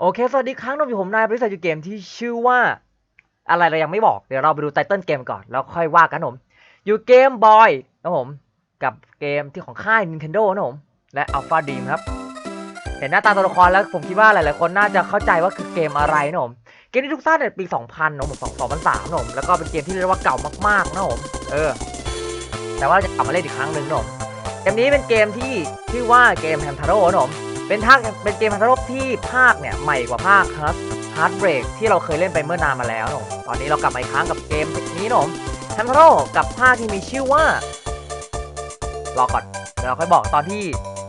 โอเค สวัสดีครั้งนึงอยู่ผมนายบริษัทอยู่เกมที่ชื่อว่า อะไรเรายังไม่บอก เดี๋ยวเราไปดูไตเติ้ลเกมก่อน แล้วค่อยว่ากันนะผม อยู่เกมบอยนะผม กับเกมที่ของค่าย Nintendo นะผม และ Alpha Dream ครับ เห็นหน้าตาตัวละครแล้วผมคิดว่าหลาย ๆ คนน่าจะเข้าใจว่าคือเกมอะไรนะผม เกมที่ทุกสร้างในปี 2000นะผม2003นะผม แล้วก็เป็นเกมที่เรียกว่าเก่ามาก ๆ นะผม เออ แต่ว่าเราจะกลับมาเล่นอีกครั้งหนึ่งนะผม เกมนี้เป็นเกมที่ชื่อว่าเกมแฮมทาโร่นะผม เป็นภาคเป็นเกมแฮมทาโร่ที่ภาคเนี่ยใหม่กว่าภาค Hard Hard Break ที่เราเคยเล่นไปเมื่อนานมาแล้วนมตอนนี้เรากลับมาอีกครั้งกับเกมนี้นมแฮมทาโรกับภาคที่มีชื่อว่า รอก่อนเดี๋ยวเราค่อยบอกตอนที่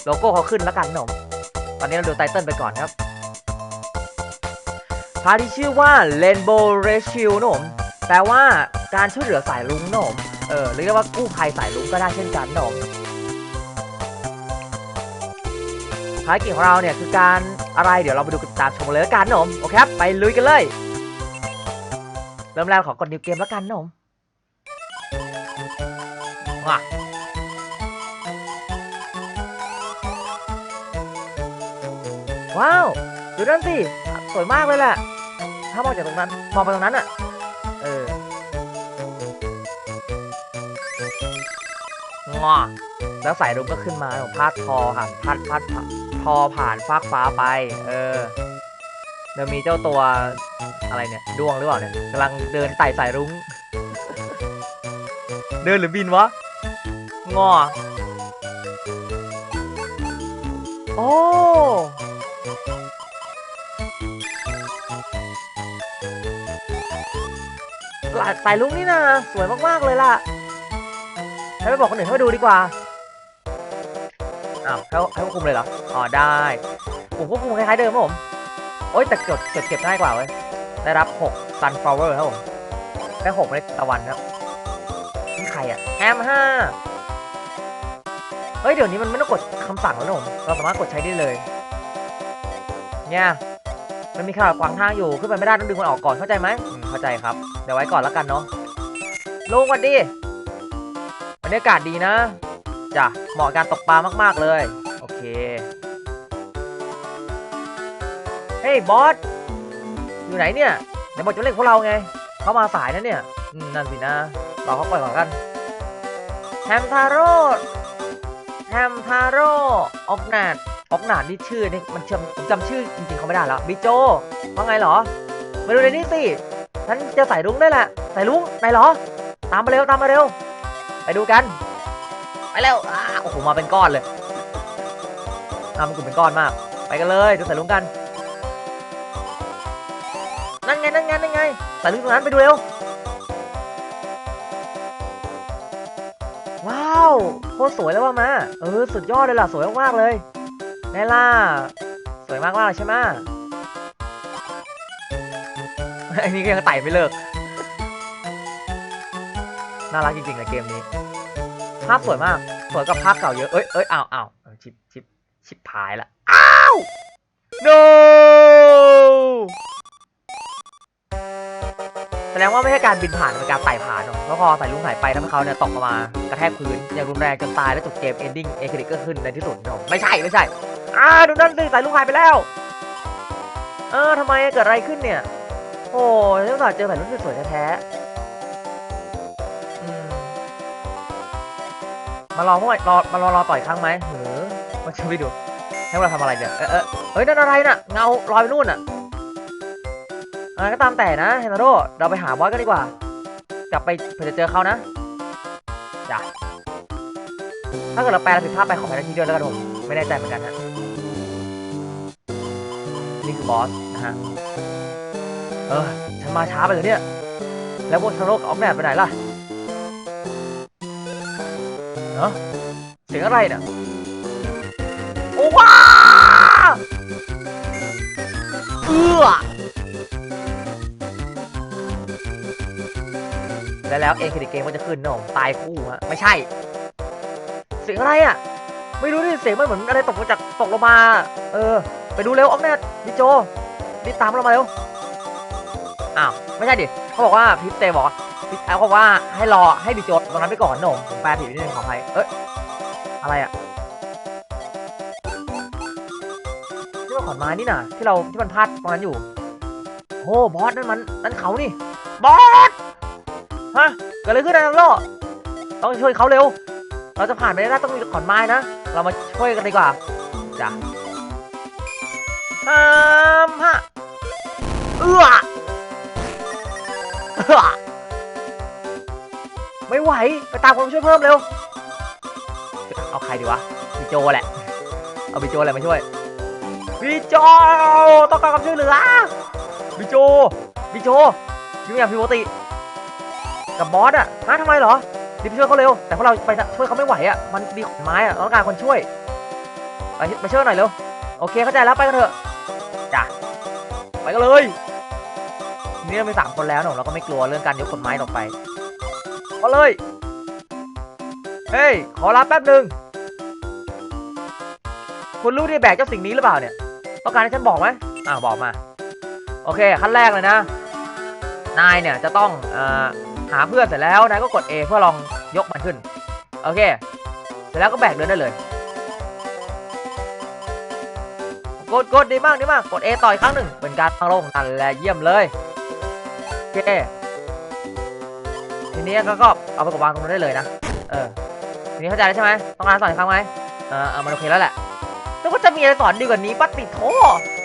โลโก้เขาขึ้นแล้วกันนมตอนนี้เราดูไตเติลไปก่อนครับภาคที่ชื่อว่า Rainbow Rescue นมแปลว่าการช่วยเหลือสายลุงนมเออเรียกว่ากู้ภัยสายลุงก็ได้เช่นกันนม ภารกิจของเราเนี่ยคือการอะไรเดี๋ยวเราไปดูกันตามชมเลยแล้วกันนะผมโอเคครับไปลุยกันเลย เริ่มแรกขอกดนิวเกมแล้วกันนะผมมาว้าวดูนั่นสิสวยมากเลยแหละถ้ามองจากตรงนั้นมองไปตรงนั้นอะเอองอ แล้วสายรุ้งก็ขึ้นมาผมพาดทอค่ะพาดพาดพาดทอผ่านฟากฟ้าไป เออเดี๋ยวมีเจ้าตัวอะไรเนี่ยดวงหรือเปล่าเนี่ยกำลังเดินไต่สายรุ้ง เดินหรือบินวะงอโอ้ลายสายรุ้งนี่นะสวยมากๆเลยล่ะให้ไปบอกคนอื่นให้มาดูดีกว่า อ้าวให้ให้ควบคุมเลยเหรอ อ๋อได้ผมควบคุมคล้ายๆเดิมครับผม โอ๊ยแต่จดจดเก็บง่ายกว่าเว้ย ได้รับ6 sunflower ครับผม ได้6เมล็ดตะวันครับนี่ใครอะแอมห้าเฮ้ยเดี๋ยวนี้มันไม่ต้องกดคำสั่งแล้วนะผม เราสามารถกดใช้ได้เลย เนี่ยมันมีขนาดขวางทางอยู่ขึ้นไปไม่ได้ต้องดึงมันออกก่อนเข้าใจไหมอืมเข้าใจครับ เดี๋ยวไว้ก่อนแล้วกันเนาะลุงสวัสดีบรรยากาศดีนะ จ้ะเหมาะการตกปลามากๆเลย โอเค เฮ้ยบอส อยู่ไหนเนี่ยไหนบอกจะเล่นพวกเราไง เขามาสายนะเนี่ยนั่นสินะรอเขาปล่อยก่อนกัน แฮมทาโร่ แฮมทาโร่ ออกนาดออกนาดนี่ชื่อนี่มันจำผมจำชื่อจริงๆเขาไม่ได้แล้วบิโจ ว่าไงเหรอ มาดูในนี่สิฉันจะใส่ลุงได้แหละ ใส่ลุงไหนเหรอ ตามมาเร็วตามมาเร็ว ไปดูกัน ไปเร็วอ่าโอ้โหมาเป็นก้อนเลยอ่ามันกลุ่มเป็นก้อนมาก ไปกันเลยดูใส่ลุงกัน นั่นไงนั่นไงนั่นไงใส่ลุงตรงนั้นไปดูเร็ว ว้าวโคตรสวยแล้วว่ามาเออสุดยอดเลยล่ะสวยมากๆเลยแน่ล่ะสวยมากๆเลยใช่ไหมอ้นี่ก็ยังไต่ไม่เลิก น่ารักจริงๆนะเกมนี้ ภาพสวยมากสวยกับภาพเก่าเยอะ เอ้ยเอ้ยอ้าวอ้าวเออชิปชิปชิปพายละ อ้าว no แสดงว่าไม่ใช่การบินผ่านเป็นการไต่ผ่านเนอะแล้วพอใส่ลุงหายไปทำให้เขาเนี่ยตกลงมากระแทกพื้นอย่างรุนแรงจนตายแล้วจบเกม ending เอคริกก็ขึ้นในที่สุดเนอะไม่ใช่ไม่ใช่อ่าดูนั่นสิใส่ลุงหายไปแล้วเออทำไมเกิดอะไรขึ้นเนี่ยโอ้ยเจ้าสาวเจอแบบรุ่นสวยแท้ มารอพวกรอมารอรอต่อยครั้งไหมหรือมาช่วยดูให้เราทำอะไรเนี่ยเออเออเฮ้ยนั่นอะไรน่ะเงาลอยไปนู่นน่ะอะไรก็ตามแต่นะเฮนาโดเราไปหาบอสกันดีกว่า กลับไปเผื่อจะเจอเขานะจ้ะถ้าเกิดเราแปลผิดพลาดไปขอแพ้ทีเดียวแล้วกันผมไม่แน่ใจเหมือนกันฮะนี่คือบอสนะฮะเออฉันมาช้าไปเลยเนี่ยแล้วพวกทาโร่กับออกแนบไปไหนล่ะ เนาะเสียงอะไรเนี่ยโอ้ว้าเอื้อแล้วแล้วเองคือเกมก็จะขึ้นนะผมตายคู่ฮะไม่ใช่ เสียงอะไรอะ ไม่รู้ดิเสียงมันเหมือนอะไรตกมาจากตกลงมา เออ ไปดูเร็วออกแนบดิโจรีบตามเรามาเร็วอ้าวไม่ใช่ดิเขาบอกว่าพิษเตบอกว่าพิษ เขาบอกว่าให้รอให้บิโจตรงนั้นไปก่อนหน่งผมแปลผิดนิดนึงขออภัยเอ้ยอะไรอะนี่มันขอนไม้นี่น่ะ ที่เราที่มันพลาดตรงนั้นอยู่โอ้บอสนั่นมันนั่นเขานี่บอสฮะเกิดอะไรขึ้นนะนังโลต้องช่วยเขาเร็ว เราจะผ่านไปได้ต้องมีขอนไม้นะ เรามาช่วยกันดีกว่าจ้ะห้ามฮะเอื้อ ไหว ไปตามคนมาช่วยเพิ่มเร็ว เอาใครดีวะพี่โจแหละ เอาพี่โจแหละมาช่วยพี่โจต้องการความช่วยเหลือพี่โจพี่โจอยุ่งอย่างผิดปกติ กับบอสอะฮะทำไมเหรอรีบไปช่วยเขาเร็ว แต่พวกเราไปช่วยเขาไม่ไหวอะมันมีขอนไม้อะราต้องการคนช่วย ไปไปช่วยหน่อยเร็ว โอเคเข้าใจแล้วไปกันเถอะ จ้ะ ไปกันเลย นี่เรามีสามคนแล้วเนอะเราก็ไม่กลัวเรื่องการยกขนไม้ต่อไป ก็เลย เฮ้ย ขอรับแป๊บหนึ่งคุณรู้ที่แบกเจ้าสิ่งนี้หรือเปล่าเนี่ย ต้องการให้ฉันบอกไหมอ่าบอกมา โอเค ขั้นแรกเลยนะ นายเนี่ยจะต้องอหาเพื่อนเสร็จแล้วนายก็กด A เพื่อลองยกมันขึ้น โอเค เสร็จแล้วก็แบกเดินได้เลย กดกดดีมากดีมาก กด A ต่ออีกครั้งหนึ่ง เป็นการตั้งลงนั่นแหละเยี่ยมเลย โอเค นี้ก็ก็เอาไปกดวางตรงนั้นได้เลยนะ เออทีนี้เข้าใจแล้วใช่ไหมต้องการสอนอีกครั้งไหมเออเออมันโอเคแล้วแหละ แล้วก็จะมีอะไรสอนดีกว่านี้ปัดติดโถ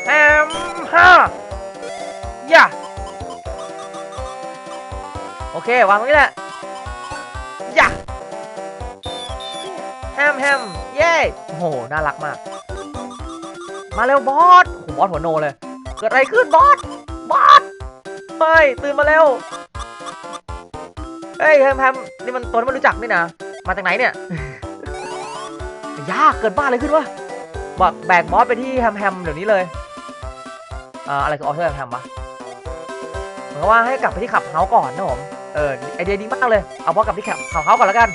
แฮมฮ่าย่าโอเควางตรงนี้แหละย่าแฮมแฮมเย้โอ้โห น่ารักมาก มาเร็วบอสโอ้บอสหัวโนเลย เกิดอะไรขึ้นบอส บอส ไม่ ตื่นมาเร็ว เฮ้ยแฮมแฮมนี่มันตัวที่มันรู้จักนี่นะมาจากไหนเนี่ยยากเกินบ้าเลยขึ้นวะบอกแบกบอสไปที่แฮมแฮมเดี๋ยวนี้เลยอ่ออะไรคือออเทอร์แฮมแฮมวะเหมือนว่าให้กลับไปที่ขับเฮาก่อนนะผมเออไอเดียดีมากเลยเอาบอสกลับที่ขับขับเฮาก่อนแล้วกัน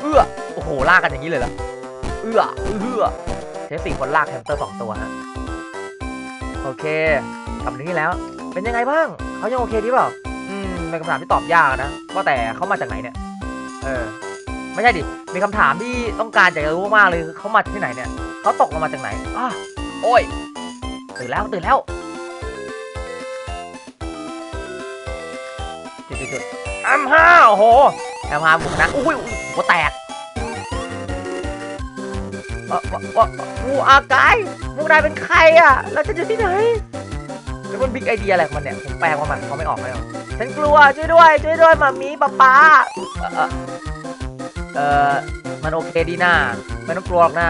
เอื้อโอ้โหลากกันอย่างนี้เลยเหรอเอื้อเอื้อใช้สี่คนลากแฮมสเตอร์สองตัวฮะโอเคกลับมาถึงนี่แล้วเป็นยังไงบ้าง เขายังโอเคดีเปล่า อืมเป็นคำถามที่ตอบยากนะว่าแต่เขามาจากไหนเนี่ย เออ ไม่ใช่ดิ มีคำถามที่ต้องการจะรู้มากๆเลยคือเขามาจากที่ไหนเนี่ยเขาตกลงมาจากไหนอ้าโอ้ย ตื่นแล้วตื่นแล้วจุดจุดจุดแอมห้าโอ้โหแอมห้าบุกนะอุ้ยอุ้ยหัวแตกวะวะวะกูอากายพวกนายเป็นใครอะแล้วจะอยู่ที่ไหน แล้วมันบิ๊กไอเดียอะไรของมันเนี่ยผมแปลว่ามันเขาไม่ออกไม่ออกฉันกลัวช่วยด้วยช่วยด้วยมามีป๊าป๊าเออเออเออมันโอเคดีน่าไม่ต้องกลัวหรอกนะ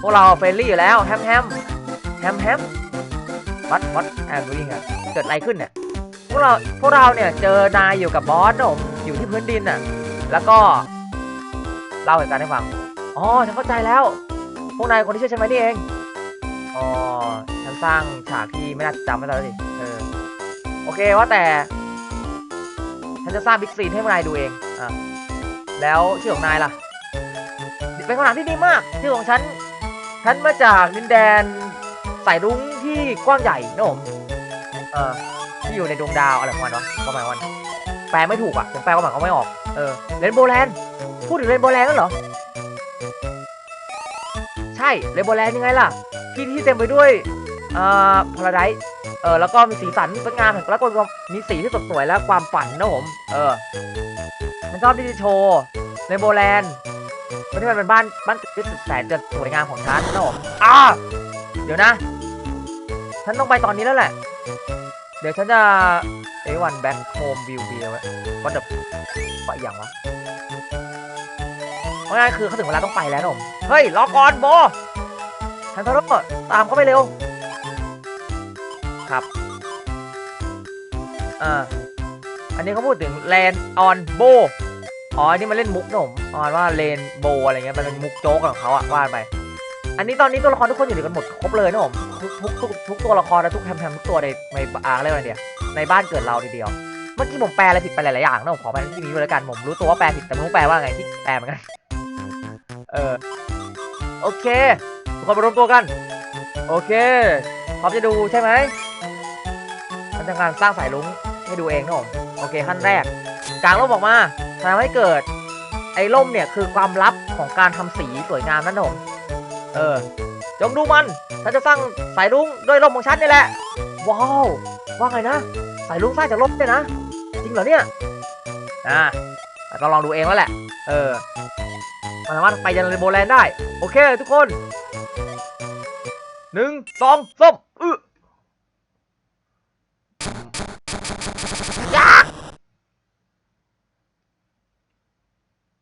พวกเราเฟรนลี่อยู่แล้วแฮมแฮมแฮมแฮมวัดวัดแอมวิ่งอะเกิดอะไรขึ้นเนี่ยพวกเราพวกเราเนี่ยเจอนายอยู่กับบอสนะผมอยู่ที่พื้นดินน่ะ แล้วก็เล่าเหตุการณ์ให้ฟังอ๋อฉันเข้าใจแล้ว พวกนายคนที่ช่วยฉันไว้นี่เองอ๋อ ฉันสร้างฉากที่ไม่น่าจำไม่ได้แล้วสิเออโอเคว่าแต่ ฉันจะสร้างบิ๊กซีนให้นายดูเองอะแล้วชื่อของนายล่ะเป็นคำถามที่ดีมากชื่อของฉันฉันมาจากดินแดนสายรุ้งที่กว้างใหญ่นะผมเออที่อยู่ในดวงดาวอะไรของมันวะประมาณวันแปลไม่ถูกอะผมแปลความหมายเขาไม่ออกเออเรนโบว์แลนด์พูดถึงเรนโบว์แลนด์นั่นเหรอใช่เรนโบว์แลนด์ยังไงล่ะที่ที่เต็มไปด้วย อ่าพาราไดเออแล้วก็มีสีสันสวยงามแล้วก็มีสีที่สดสวยและความฝันนะผม เออ มันชอบที่จะโชว์เรนโบว์แลนด์เพราะที่มันเป็นบ้านบ้านที่สุดแสนจะสวยงามของฉันนะผมอ่าเดี๋ยวนะ ฉันต้องไปตอนนี้แล้วแหละ เดี๋ยวฉันจะเอวันแบ็คโฮมวิวเบียร์วัดเดบปะอย่างวะเพราะงั้นคือเขาถึงเวลาต้องไปแล้วนะผม เฮ้ยรอก่อนโบทันทาโร่ตามเขาไปเร็ว ครับอ่าอันนี้เขาพูดถึงแลนออนโบอ๋อนนี้มันเล่นมุกนะผมประมาณว่าเลนโบอะไรเงี้ยเป็นมุกโจ๊กของเขาอะว่าไป อันนี้ตอนนี้ตัวละครทุกคนอยู่ด้วยกันหมดครบเลยนะผมทุกทุกทุกทุกตัวละครและทุกแพมแพมทุกตัวในในอ่าเรียกว่าอะไรเดียวในบ้านเกิดเราทีเดียว เมื่อกี้ผมแปลอะไรผิดไปหลายๆอย่างนะผมขอแปลที่นี้ด้วยแล้วกันผมรู้ตัวว่าแปลผิดแต่ไม่รู้แปลว่าไงที่แปลเหมือนกันเออโอเคทุกคนมารวมตัวกัน โอเคพร้อมจะดูใช่ไหมันจะการสร้างสายลุงให้ดูเองนะผมโอเคขั้นแรก กลางร่มออกมาทำให้เกิด ไอ้ร่มเนี่ยคือความลับของการทำสีสวยงามนั่นนะผมเออ จงดูมันฉันจะสร้างสายรุ้งด้วยลมของฉันนี่แหละ ว้าวว่าไงนะ สายรุ้งสร้างจากลมเนี่ยนะ จริงเหรอเนี่ยอ่าแต่ก็ลองดูเองแล้วแหละ เออ มันสามารถไปยันเรนโบว์แลนด์ได้ โอเค ทุกคนหนึ่งสองสามอือยา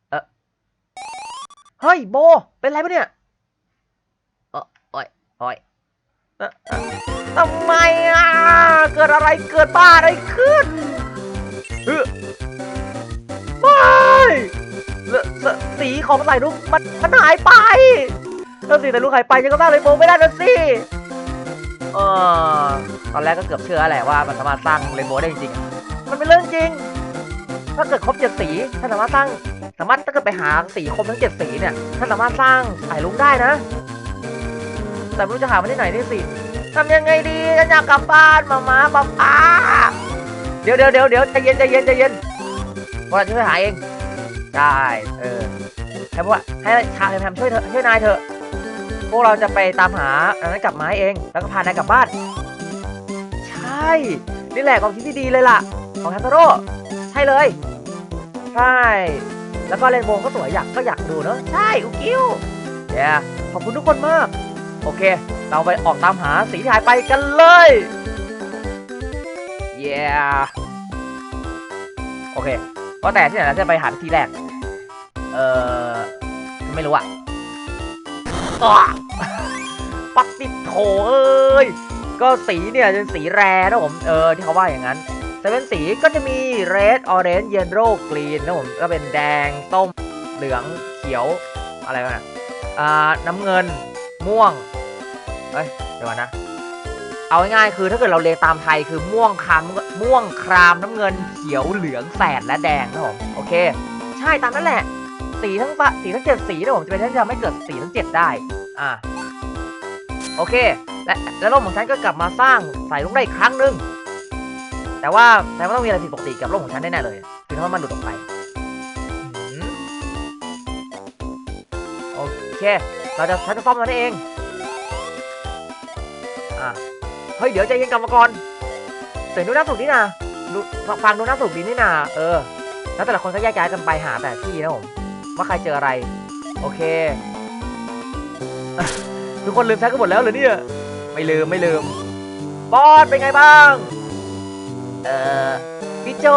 เออ เฮ้ยโบ เป็นไรปะเนี่ยเออโอ้ยโอ้ยเอ่อเอ่อทำไมอะ เกิดอะไรเกิดบ้าอะไรขึ้นเออไม่เอ่อเอ่อสีของสายรุ้งมันมันหายไปถ้าสีสายรุ้งหายไปยังก็สร้างเลยโบไม่ได้นะสิเออตอนแรกก็เกือบเชื่อแหละว่ามันสามารถสร้างเรนโบว์ได้จริงๆอะมันเป็นเรื่องจริง ถ้าเกิดครบเจ็ดสีถ้าสามารถสร้าง สามารถถ้าเกิดไปหาสีครบทั้งเจ็ดสีเนี่ยถ้านสามารถสร้างสายลุงได้นะ แต่ไม่รู้จะหามาที่ไหนนี่สิทำยังไงดีฉันอยากกลับบ้านมามาป้าป้าเดี๋ยวเดี๋ยวเดี๋ยวเดี๋ยวใจเย็นใจเย็นใจเย็นพวกเราจะช่วยหาเองได้เออให้พวกให้ชาแพมช่วยเธอช่วยนายเถอะ พวกเราจะไปตามหาอันนั้นกลับมาให้เอง แล้วก็พานายกลับบ้าน ใช่ นี่แหละความคิดที่ดีเลยล่ะ ของฮันโตโร่ใช่เลย ใช่ แล้วก็เรนโบว์ก็สวยอยากก็อยากดูเนอะใช่อุกิวเย้ขอบคุณทุกคนมาก โอเค เราไปออกตามหาสีที่หายไปกันเลยเย้โอเคว่าแต่ที่ไหนเราจะไปหาที่แรก เออไม่รู้อะอ้อปักติดโถเอ้ยก็สีเนี่ยเป็นสีแรนะผมเออที่เขาว่าอย่างนั้น แต่เป็นสีก็จะมี red orange yellow green นะผมก็เป็นแดงส้มเหลืองเขียวอะไรวะนะอ่าน้ำเงินม่วงเอ้ยเดี๋ยวนะ เอาง่ายๆคือถ้าเกิดเราเลตามไทยคือม่วงครามม่วงครามน้ำเงินเขียวเหลืองแสดและแดงนะผมโอเค ใช่ตามนั้นแหละ สีทั้งปะสีทั้งเจ็ดสีนะผมจะเป็นที่จะไม่เกิดสีทั้งเจ็ดได้อ่าโอเค และแล้วโลกของฉันก็กลับมาสร้างสายลุงได้อีกครั้งหนึ่ง แต่ว่าแต่ว่าต้องมีอะไรผิดปกติกับโลกของฉันแน่ๆเลยคือถ้ามันหลุดออกไปอืมโอเค เราจะฉันจะซ่อมมันได้เอง อะ เฮ้ย เดี๋ยวใจเย็นกลับมาก่อนเสียงดูน่าสุกนี่นะดูฟังดูน่าสุกดีนี่นาเออ แล้วแต่ละคนก็แยกย้ายกันไปหาแต่ที่นะผม ว่าใครเจออะไร โอเค ทุกคนลืมใช้กันหมดแล้วเหรอเนี่ย ไม่ลืมไม่ลืม บอสเป็นไงบ้าง เอ่อพี่โจ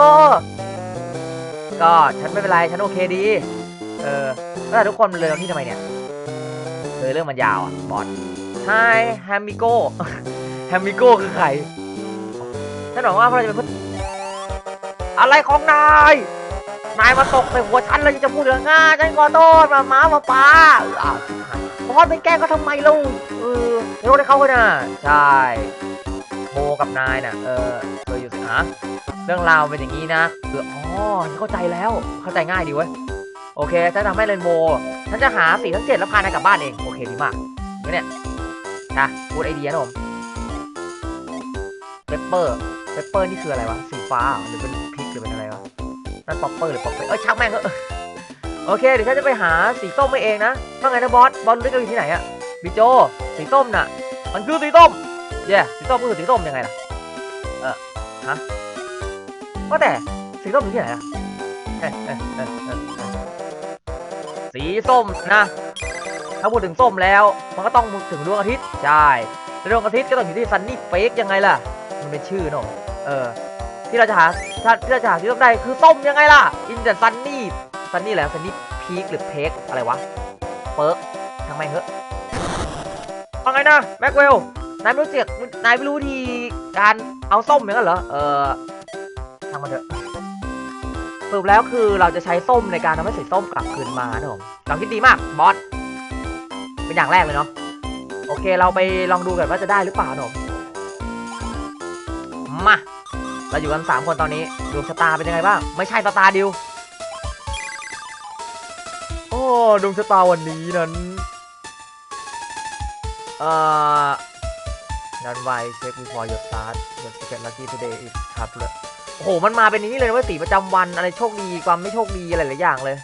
ก็ฉันไม่เป็นไร ฉันโอเคดี เออแล้วแต่ทุกคนเลยที่ทำไมเนี่ยเออเรื่องมันยาวอะ บอส Hi แฮมมิโก้ แฮมมิโก้คือใครฉันบอกว่าพวกเราจะเป็นเพื่อนอะไรของนาย นายมาตกใส่หัวฉันเลยจะพูดเรื่องง่าฉันขอโทษมาม้ามาป้าเออเอาบอสไปแกล้งเขาทำไมลูกเออไม่รู้ได้เขาเลยนะใช่ โมกับนายน่ะ เออเคยอยู่สิฮะเรื่องราวเป็นอย่างนี้นะคืออ๋อเข้าใจแล้ว เข้าใจง่ายดีเว้ย โอเคฉันทำให้เรนโบฉันจะหาสีทั้งเจ็ดแล้วพานายกลับบ้านเอง โอเคดีมากงั้นเนี่ยนะพูดไอเดียนะผมเปปเปอร์เปปเปอร์นี่คืออะไรวะ สีฟ้าหรือเป็นพริกหรือเป็นอะไรวะ นั่นป๊อปเปอร์หรือป๊อปเปอร์ เอ้ยช่างแม่งเถอะโอเค เดี๋ยวฉันจะไปหาสีส้มไปเองนะว่าไงนะบอส บอสรู้ได้กันอยู่ที่ไหนอะบิโจ สีส้มน่ะ มันคือสีส้ม เย่สีส้มก็คือสีส้มยังไงล่ะ เออฮะว่าแต่สีส้มอยู่ที่ไหนอะเอ๊ะเอ๊ะเอ๊ะเออสีส้มนะ ถ้าพูดถึงส้มแล้ว มันก็ต้องถึงดวงอาทิตย์ใช่ดวงอาทิตย์ก็ต้องอยู่ที่ซันนี่เฟกยังไงล่ะ มันเป็นชื่อเนอะเออ ที่เราจะหาที่เราจะหาที่ส้มได้คือส้มยังไงล่ะอินเดซันนี่ซันนี่แหละซันนี่พีคหรือเพกอะไรวะเปิร์กทาไมเหอะว่าไงนะแม็กเวล นายไม่รู้เสียกนายไม่รู้วิธีการเอาส้มอย่างนั้นเหรอ เออทางมันเถอะสรุปแล้วคือเราจะใช้ส้มในการทำให้สีส้มกลับคืนมานะผมเราคิดดีมากบอส เป็นอย่างแรกเลยเนาะ โอเคเราไปลองดูกันว่าจะได้หรือเปล่านะผมมา เราอยู่กันสามคนตอนนี้ดวงชะตาเป็นยังไงบ้าง ไม่ใช่ตาร์ดิว โอ้ดวงชะตาวันนี้นั้น เอ่อ นันไวเช็ค before your start your ticket lucky today is top เลยโอ้โห มันมาเป็นนี้เลยนะว่าสีประจำวันอะไรโชคดีความไม่โชคดีอะไรหลายอย่างเลย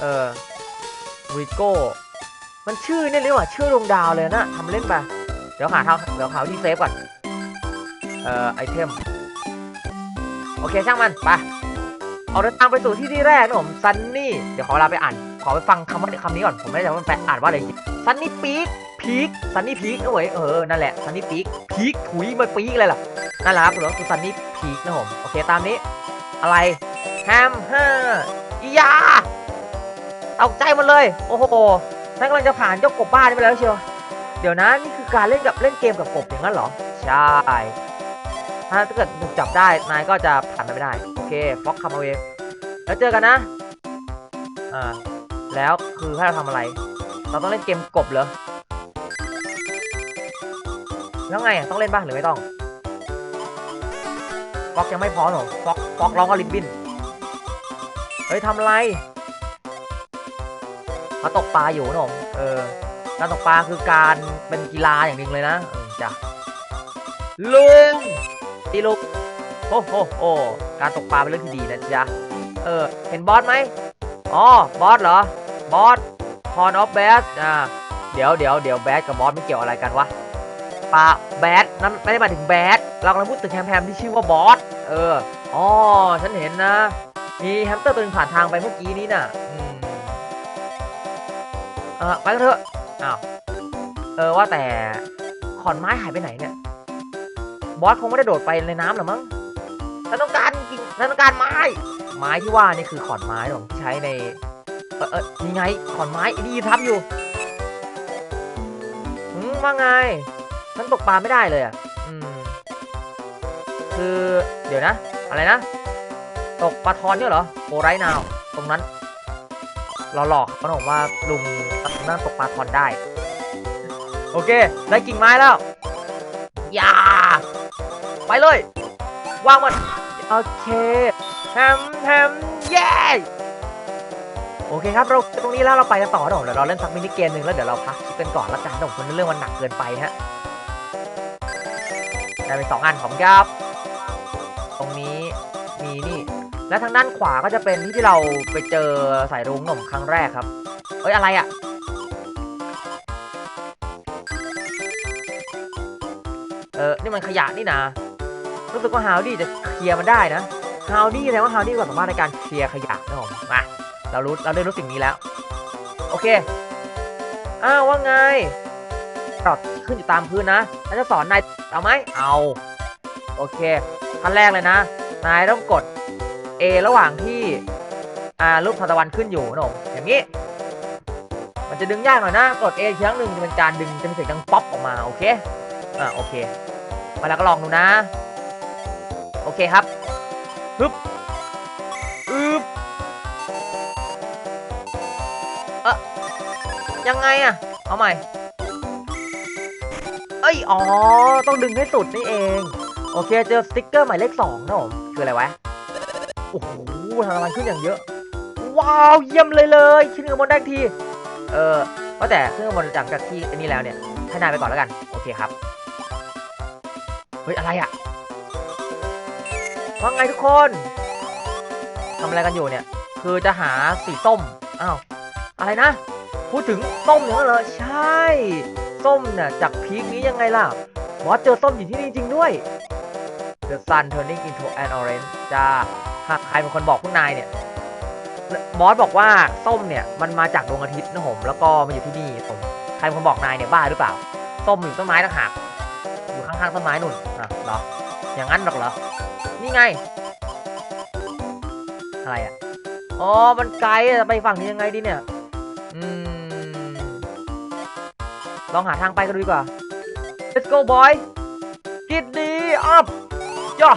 เออวิโก้ มันชื่อเนี่ยเลยว่ะชื่อดวงดาวเลยนะทำเล่นไป เดี๋ยวหาเท่าเดี๋ยวหาที่เซฟก่อน เอ่อ ไอเทม โอเค ช่างมัน ไป เอาเดินทางไปสู่ที่ที่แรกนะผมซันนี่ เดี๋ยวขอเวลาไปอ่าน ขอไปฟังคำว่าคำนี้ก่อน ผมไม่แน่ใจว่ามันแปลอ่านว่าอะไรซันนี่ปีก พีกซันนี่พีกนะเว้ยเออ นั่นแหละซันนี่ปีกพีกถุยมาปีกเลยล่ะนั่นแหละครับหรอว่าคือซันนี่พีกนะผม โอเคตามนี้ อะไรแฮมเฮอร์อียาเอาใจหมันเลย โอ้โหนั่นกำลังจะผ่านเจ้ากบบ้านนี่ไปแล้วเชียว เดี๋ยวนะนี่คือการเล่นกับเล่นเกมกับกบอย่างนั้นเหรอ ใช่ ถ้าเกิดถูกจับได้ นายก็จะผ่านไปไม่ได้ โอเคฟ็อกคัมเอาเวแล้วเจอกันนะ อ่า แล้วคือให้เราทำอะไร เราต้องเล่นเกมกบเหรอ แล้วไงอะต้องเล่นบ้างหรือไม่ต้องฟ็อกยังไม่พอหรอฟ็อกฟ็อกร้องกับลิบบินเฮ้ยทำอะไรมาตกปลาอยู่หนมเออการตกปลาคือการเป็นกีฬาอย่างหนึ่งเลยนะจ้ะลุงตีลุกโอ้โหโอ้การตกปลาเป็นเรื่องที่ดีนะจ๊ะเออเห็นบอสไหมอ๋อบอสเหรอบอสพอนอฟแบสอ่าเดี๋ยวเดี๋ยวเดี๋ยวแบสกับบอสไม่เกี่ยวอะไรกันวะ ปลาแบสนั่นไม่ได้หมายถึงแบสเรากำลังพูดถึงแฮมแฮมที่ชื่อว่าบอสเอออ๋อฉันเห็นนะ มีแฮมสเตอร์ตัวหนึงผ่านทางไปเมื่อกี้นี้น่ะอืมเออไปกันเถอะอ้าวเออว่าแต่ขอนไม้หายไปไหนเนี่ย บอสคงไม่ได้โดดไปในน้ำหรอมั้งฉันต้องการกิ่งฉันต้องการไม้ ไม้ที่ว่านี่คือขอนไม้ของที่ใช้ใน เออเออนี่ไงขอนไม้นี่ทำอยู่อืมว่าไง ฉันตกปลาไม่ได้เลยอะอืมคือเดี๋ยวนะ อะไรนะ ตกปลาทอนเนี่ยเหรอโอไรนาวตรงนั้น เราหลอกเขาบอกว่าลุงนั่งตกปลาทอนได้ โอเค ได้กิ่งไม้แล้วอย่าไปเลยวางมันโอเคแฮมแฮมเย้โอเคครับ เราตรงนี้แล้วเราไปกันต่อเดี๋ยวเราเล่นสักมินิเกมหนึ่งแล้วเดี๋ยวเราพักคลิปกันก่อนละกันนะผมคนเรื่องมันหนักเกินไปฮะ ได้เป็นสองอันของครับ ตรงนี้มีนี่ และทางด้านขวาก็จะเป็นที่ที่เราไปเจอสายรุ้งหน่มครั้งแรกครับ เอ้ยอะไรอะ่ะเออนี่มันขยะนี่นะรู้สึกว่าฮาวดี้จะเคลียร์มันได้นะฮาวดี้แสดงว่าฮาวดี้มีความสามารถในการเคลียร์ขยะนะผมมาเรารู้เราได้รู้สิ่งนี้แล้ว โอเคอ้าวว่าไงตอดขึ้นอยู่ตามพื้นนะแล้วจะสอนนาย เอาไหมเอา โอเคขั้นแรกเลยนะ นายต้องกด A ระหว่างที่อ่ารูปทานตะวันขึ้นอยู่นะผมอย่างนี้ มันจะดึงยากหน่อยนะ กด A อีกครั้งหนึ่งจะเป็นการดึงจะเป็นเสียงดังป๊อปออกมา โอเค อ่าโอเค มาแล้วก็ลองดูนะ โอเคครับฮึบอึบเอ๊ะยังไงอะเอาใหม่ อ๋อ ต้องดึงให้สุดนี่เอง โอเค เจอสติ๊กเกอร์หมายเลขสองนะผมคืออะไรวะ โอ้โหทางมันขึ้นอย่างเยอะ ว้าว เยี่ยมเลยเลยขึ้นข้างบนได้ที เออว่าแต่ขึ้นข้างบนจากจากที่อันนี้แล้วเนี่ยให้นายไปก่อนแล้วกัน โอเคครับ เฮ้ย อะไรอะว่าไงทุกคนทำอะไรกันอยู่เนี่ย คือจะหาสีส้ม อ้าว อะไรนะ พูดถึงส้มอย่างนั้นเหรอ ใช่ ส้มเนี่ยจากพีคนี้ยังไงล่ะบอสเจอส้มอยู่ที่นี่จริงด้วย The sun turning into an orange จ้าหากใครเป็นคนบอกพวกนายเนี่ยบอสบอกว่าส้มเนี่ยมันมาจากดวงอาทิตย์นะผมแล้วก็มาอยู่ที่นี่ผมใครเป็นคนบอกนายเนี่ยบ้าหรือเปล่า ส้มอยู่ต้นไม้ต่างหากอยู่ข้างๆต้นไม้นุ่นอะเหรออย่างนั้นหรอกเหรอนี่ไง อะไรอะอ๋อมันไกลอะไปฝั่งนี้ยังไงดีเนี่ย อืม ลองหาทางไปกันดูดีกว่า Let's go boy กิดดีอัพย่อ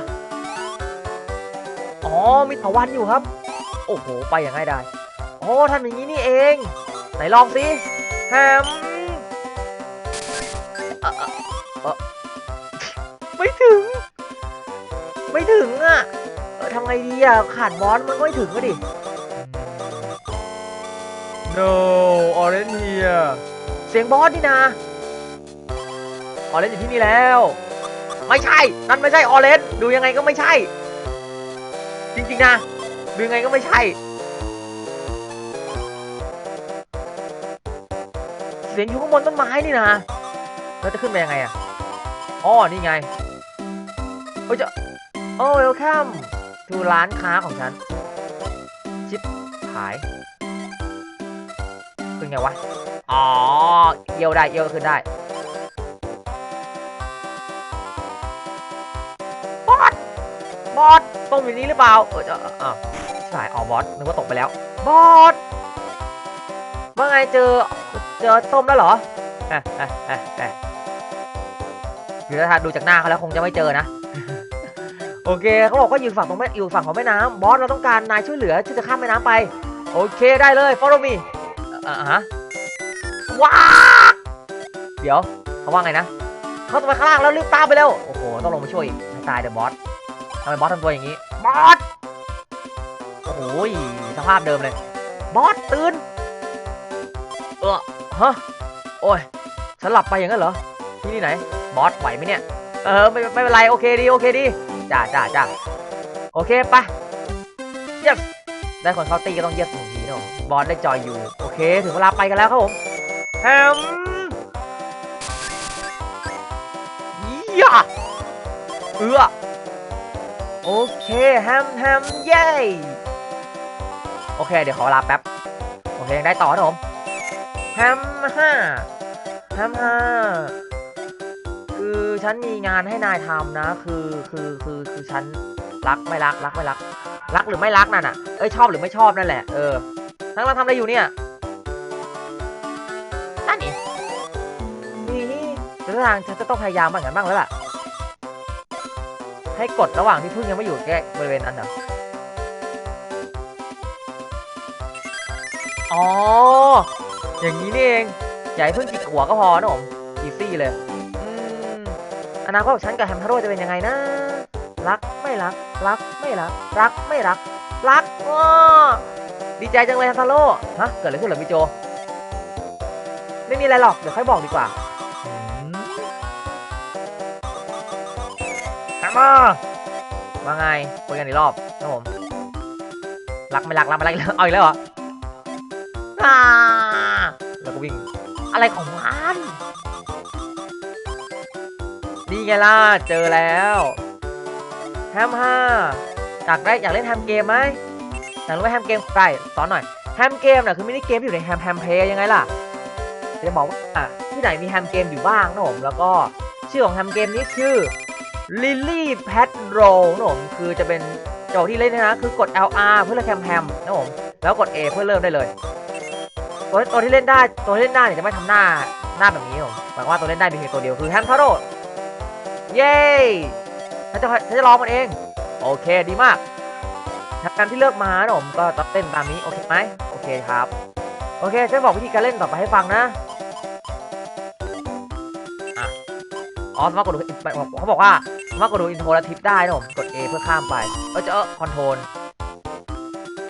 อ๋อมีเถาวันอยู่ครับ โอ้โห ไปอย่างง่ายได้โอ้ทำอย่างนี้นี่เอง ไหนลองสิแฮมไม่ถึง ไม่ถึงอะทำไงดีอะ ขาดบอสมันก็ไม่ถึงก็ดิ No orange here เสียงบอสนี่นะออเรนอยู่ที่นี่แล้ว ไม่ใช่ นั่นไม่ใช่ออเรนดูยังไงก็ไม่ใช่ จริงๆนะ ดูยังไงก็ไม่ใช่ เสียงอยู่ข้างบนต้นไม้นี่นะแล้วจะขึ้นไปยังไงอะอ๋อนี่ไงโอ้ยจะโอ้เวลคัมทูร้านค้าของฉัน ชิปหายขึ้นไงวะ อ๋อเอียวได้เอียวขึ้นได้บอสบอสตรงอยู่นี้หรือเปล่าเออจะอะสายอ๋อบอสนึกว่าตกไปแล้วบอสว่าไงเจอเจอต้มแล้วเหรออะอะอะอะคือถ้าดูจากหน้าเขาแล้วคงจะไม่เจอนะโอเคเขาบอกว่าอยู่ฝั่งตรงแม่อยู่ฝั่งของแม่น้ำบอสเราต้องการนายช่วยเหลือที่จะข้ามแม่น้ำไป โอเคได้เลย follow me อ่าฮะ ว้าเดี๋ยวเขาว่าไงนะ เขาต้องไปข้างล่างแล้วรีบตามไปเร็ว โอ้โห ต้องลงมาช่วยอีกตายเดี๋ยวบอสทำไมบอสทำตัวอย่างนี้ บอส โอ้โหสภาพเดิมเลย บอสตื่น เออฮะ โอ้ยฉันหลับไปอย่างนั้นเหรอ ที่นี่ไหน บอสไหวไหมเนี่ย เออไม่ไม่เป็นไรโอเคดีโอเคดี จ้าจ้าจ้าโอเคไป yes ได้คนเข้าตีก็ต้องเย็บหนึ่งทีเนาะบอสได้จอยอยู่ โอเค ถึงเวลาไปกันแล้วครับผม แฮมยะเอือโอเคแฮมแฮมเย้โอเค เดี๋ยวขอลาแป๊บ โอเคยังได้ต่อนะผมแฮมห้าแฮมห้าคือฉันมีงานให้นายทำนะ คือคือคือคือฉันรักไม่รักรักไม่รัก รักหรือไม่รักนั่นอะเอ้ยชอบหรือไม่ชอบนั่นแหละเออทั้งเราทำอะไรอยู่เนี่ย ทางฉันจะต้องพยายามบ้างกันบ้างแล้วล่ะ ให้กดระหว่างที่พึ่งยังไม่อยู่แก้บริเวณอันเนอะอ๋อ อย่างนี้นี่เองอย่าให้พึ่งจิกหัวก็พอนะผมอีซี่เลยอืมอนาคตของฉันกับแฮมทาโร่จะเป็นยังไงนะ รักไม่รัก รักไม่รัก รักไม่รัก รักอ้อดีใจจังเลยแฮันซาโร่ฮะเกิดอะไรขึ้นเหรอพี่โจ ไม่มีอะไรหรอก เดี๋ยวค่อยบอกดีกว่า มมาว่าไงคุยกันอีกรอบนะผมรักไม่รักรักไม่รักเอาอีกแล้วเหรออ่าแล้วก็วิ่ง อะไรของมันนี่ไงล่ะ เจอแล้วแฮมห้าอยากได้อยากเล่นแฮมเกมไหมอยากรู้ว่าแฮมเกมใครสอนหน่อยแฮมเกมน่ะคือมินิเกมที่อยู่ในแฮมแฮมเพย์ยังไงล่ะจะบอกว่าที่ไหนมีแฮมเกมอยู่บ้างนะผมแล้วก็ชื่อของแฮมเกมนี้คือ Lily Pad Roll นะผมคือจะเป็นจทย์ที่เล่นนะคือกด LR เพื่อเลือกแฮมแฮมนะผมแล้วกด A เพื่อเริ่มได้เลย ตัวตัวที่เล่นได้ตัวที่เล่นได้เนี่ยจะไม่ทำหน้าหน้าแบบนี้ผมหมายความว่าตัวเล่นได้มีเพียงตัวเดียวคือแฮมทาโร่เย้ฉันจะฉันจะลองมันเอง โอเคดีมากทางที่เลือกมานะผมก็ต้องเต้นตามนี้โอเคไหมโอเคครับ โอเคฉันบอกวิธีการเล่นต่อไปให้ฟังนะ อ๋อสามารถกดดูเขาบอกว่าสามารถกดดูอินโทรและทิปได้นะผมกด A เพื่อข้ามไปเออจะเออคอนโทรล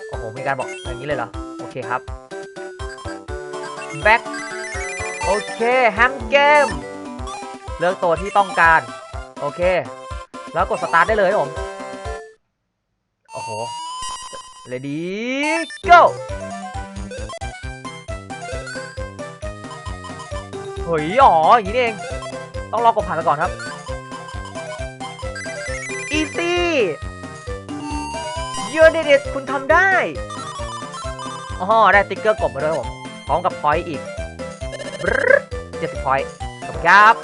โอ้โหมีการบอกอย่างนี้เลยเหรอโอเคครับ back โอเคแฮมเกมเลือกตัวที่ต้องการ โอเค แล้วกดสตาร์ทได้เลยผมโอ้โห ready go เฮ้ยอ๋ออย่างนี้เอง ต้องรอกดผ่านไปก่อนครับ easy เยอะเด็ดๆคุณทำได้อ๋อได้ติ๊กเกอร์กบมาด้วยผมพร้อมกับพอยต์อีกเจ็ดสิบพอยต์ขอบคุณครับ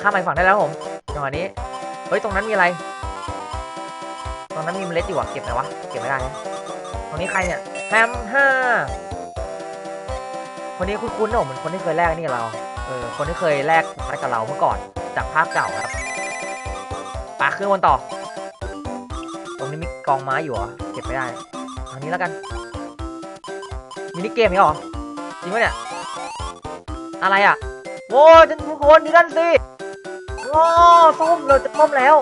ข้ามไปฝั่งได้แล้วผมจังหวะนี้เฮ้ยตรงนั้นมีอะไร ตรงนั้นมีเมล็ดอยู่อะเก็บไหนวะเก็บไม่ได้นะตรงนี้ใครเนี่ยแฮมห้าคนนี้คุ้นๆนะเหมือนคนที่เคยแลกนี่กับเรา เออคนที่เคยแลกไม้กับเราเมื่อก่อนจากภาคเก่าครับปาขึ้นวนต่อ ตรงนี้มีกองไม้อยู่เหรอเก็บไม่ได้ทางนี้แล้วกันมินิเกมนี้เหรอจริงปะเนี่ยอะไรอะโว้ยทุกคนดูนั่นสิโอ้ส้มเราจะส้มแล้ว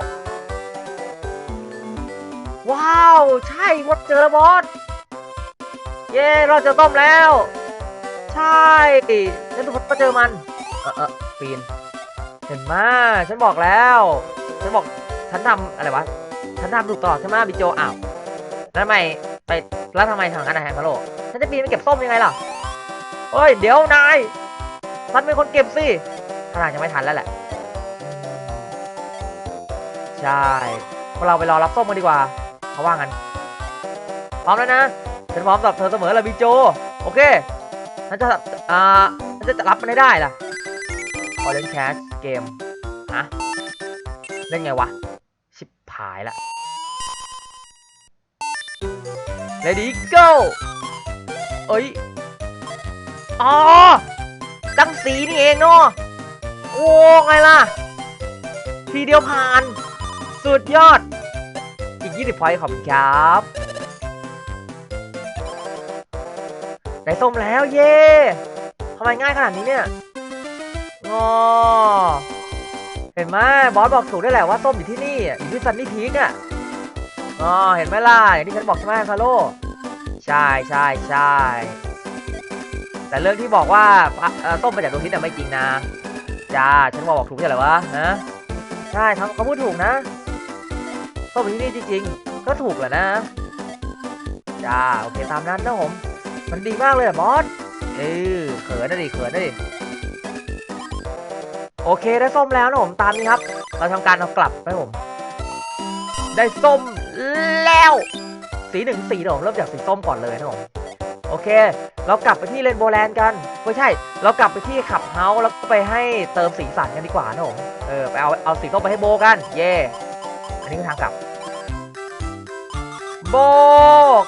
ว้าว ใช่หมดเจอแล้วบอสเย้เราจอต้มแล้ว ใช่ฉันทุกคนก็เจอมัน เออเออปีน เห็นมาฉันบอกแล้ว ฉันบอก ฉันทำอะไรวะ ฉันทำถูกตลอดใช่ไหมบิโจ อ้าว แล้วทำไม ไป แล้วทำไมทางนั้นอะแฮมพะโลฉันจะปีนไปเก็บส้มยังไงล่ะเฮ้ย เดี๋ยวนายทันเป็นคนเก็บสิขนาดยังไม่ทันแล้วแหละ ใช่พวกเราไปรอรับส้มกันดีกว่าเขาว่างัน พร้อมแล้วนะ ฉันพร้อมสำหรับเธอเสมอละบีโจ โอเคฉันจะอ่าฉันจะรับมันให้ได้ล่ะ Orange Cash เกมฮะเล่นไงวะ ชิบหายละ Ready go เอ้ย อ๋อจังสีนี่เองเนาะโอ้ไงล่ะ ทีเดียวผ่าน สุดยอด อีก 20พอยต์ขอบคุณครับได้ส้มแล้วเย่ทำไมง่ายขนาดนี้เนี่ย งอ เห็นไหมบอสบอกถูกได้แหละว่าส้มอยู่ที่นี่อยู่ที่ซันนี่พีกอะอ๋อเห็นไหมล่ะอย่างที่ฉันบอกใช่ไหมคาโลใช่ใช่ใช่แต่เรื่องที่บอกว่าส้มมาจากดวงอาทิตย์น่ะไม่จริงนะจ้าฉันบอกบอกถูกใช่เหรอวะฮะใช่ทั้งเขาพูดถูกนะส้มอยู่ที่นี่จริงๆ ก็ถูกแหละนะจ้าโอเคตามนั้นนะผมมันดีมากเลยอะบอสเออเขินนะดิเขินนะดิ โอเคได้ส้มแล้วนะผมตามนี้ครับ เราทำการเอากลับนะผม ได้ส้มแล้ว สีหนึ่งสีนะผมเริ่มจากสีส้มก่อนเลยนะผมโอเค เรากลับไปที่เรนโบแลนด์กันไม่ใช่ เรากลับไปที่ขับเฮาส์แล้วก็ไปให้เติมสีสันกันดีกว่านะผมเออไปเอาเอาสีส้มไปให้โบกัน เย่อันนี้คือทางกลับ โบ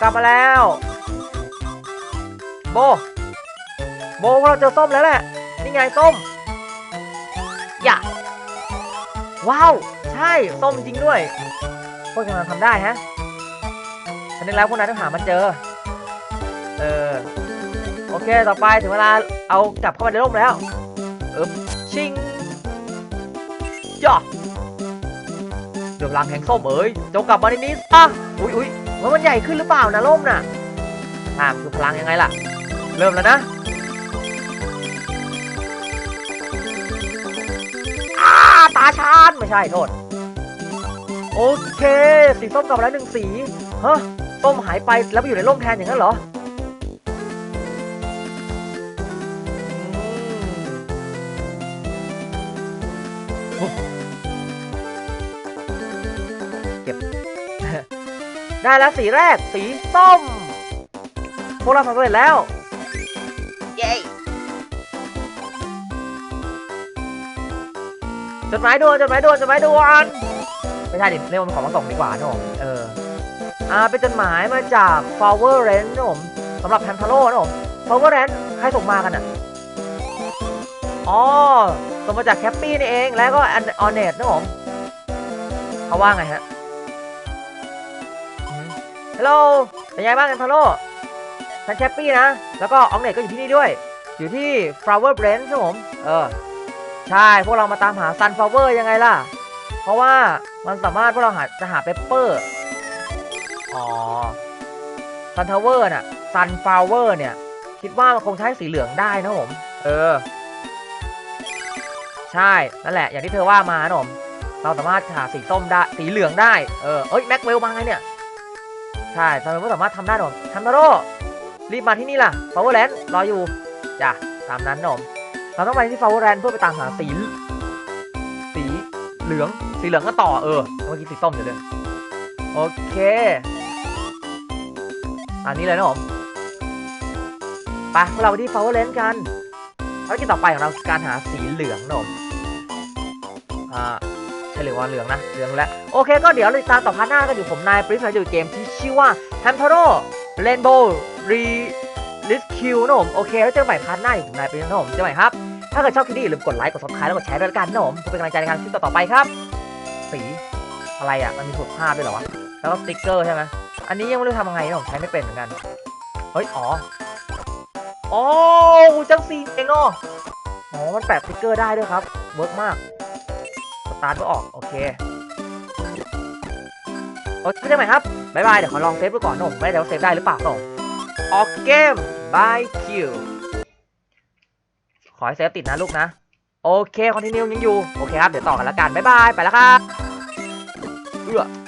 กลับมาแล้ว โบ โบเราเจอส้มแล้วแหละนี่ไงส้ม ย่าว้าว ใช่ส้มจริงด้วย พวกกำลังทำได้ฮะฉันนึกแล้วพวกนั้นต้องหามันเจอ เออ โอเค ต่อไปถึงเวลาเอากลับเข้ามาในร่มแล้ว เอิบชิงย่าเดือดรังแห่งส้มเอ้ยจงกลับมาในนี้ซะอุ้ยอุ้ยว่ามันใหญ่ขึ้นหรือเปล่านะร่มน่ะถามคือพลังยังไงล่ะ เริ่มแล้วนะาชานไม่ใช่โทษ โอเค สีส้มกลับมาแล้วหนึ่งสีฮะส้มหายไปแล้วไปอยู่ในร่มแทนอย่างนั้นเหรอเก็บ ได้แล้วสีแรกสีส้ม พวกเราทำสำเร็จแล้ว จดหมายด่วนจดหมายด่วนจดหมายด่วนไม่ใช่ดิเรียกว่าเป็นของมาส่งดีกว่านะผมเอออ่าเป็นจดหมายมาจาก Flower Ranch นะผมสำหรับแพนทาโร่นะผม Flower Ranch ใครส่งมากันอะอ๋อส่งมาจากแคปปี้นี่เองแล้วก็ออนเนตนะผมเขาว่าไงฮะฮัลโหลเป็นไงบ้างแอนทาโร่ฉันแชปปี้นะ แล้วก็อองเนตก็อยู่ที่นี่ด้วย อยู่ที่ flower branch ครับผม เออ ใช่ พวกเรามาตามหา sunflower ยังไงล่ะ เพราะว่ามันสามารถพวกเราหาจะหาเปเปอร์ อ๋อ sunflower น่ะ sunflower เนี่ย คิดว่ามันคงใช้สีเหลืองได้นะผม เออ ใช่ นั่นแหละ อย่างที่เธอว่ามานะผม เราสามารถหาสีส้มได้ สีเหลืองได้ เออ เอ้ย แม็กเวลมาไงเนี่ย ใช่ทำไมไม่สามารถทำได้หรอทันตาโร่รีบมาที่นี่ล่ะ Powerland รออยู่ จ้ะ ตามนั้นหนอม เราต้องไปที่ Powerland เพื่อไปตามหาสีสีเหลือง สีเหลืองก็ต่อเออ เมื่อกี้สีส้มอยู่เลยโอเค อันนี้เลยนะผมไปพวกเราไปที่ Powerland กันภารกิจต่อไปของเราคือการหาสีเหลืองนะผมอ่าใช่หรือว่าเหลืองนะ เหลืองแล้ว โอเค ก็เดี๋ยวเราติดตามต่อพาร์ทหน้ากันอยู่ผมนายปริศนาอยู่เกมที่ชื่อว่า h a m t a r o Rainbow Re Rescue นะผมโอเคแล้วเจอกันใหม่พาร์ทหน้าอยู่ผมนายปริศนานะผมเจอกันใหม่ครับ ถ้าเกิดชอบคลิปนี้อย่าลืมกดไลค์กด subscribe แล้วกดแชร์ด้วยกันนะผมเพื่อเป็นกำลังใจในการคลิปต่อๆไปครับ สีอะไรอะมันมีถูกภาพด้วยเหรอวะแล้วก็สติ๊กเกอร์ใช่ไหมอันนี้ยังไม่รู้ทำยังไงนะผมใช้ไม่เป็นเหมือนกันเฮ้ยอ๋ออ๋อจังสีเองเนาะอ๋อมันแปะสติ๊กเกอร์ได้ด้วยครับเวิร์กมากสตาร์ทก็ออกโอเคโอเคเจอกันใหม่ครับ บ๊ายบาย เดี๋ยวขอลองเซฟดูก่อนนะผมไม่ได้ว่าเซฟได้หรือเปล่านะผมออกเกม บายคิวขอให้เซฟติดนะลูกนะ โอเค คอนติเนียยังอยู่ โอเคครับ เดี๋ยวต่อกันแล้วกัน บ๊ายบาย ไปแล้วครับเอื้อออ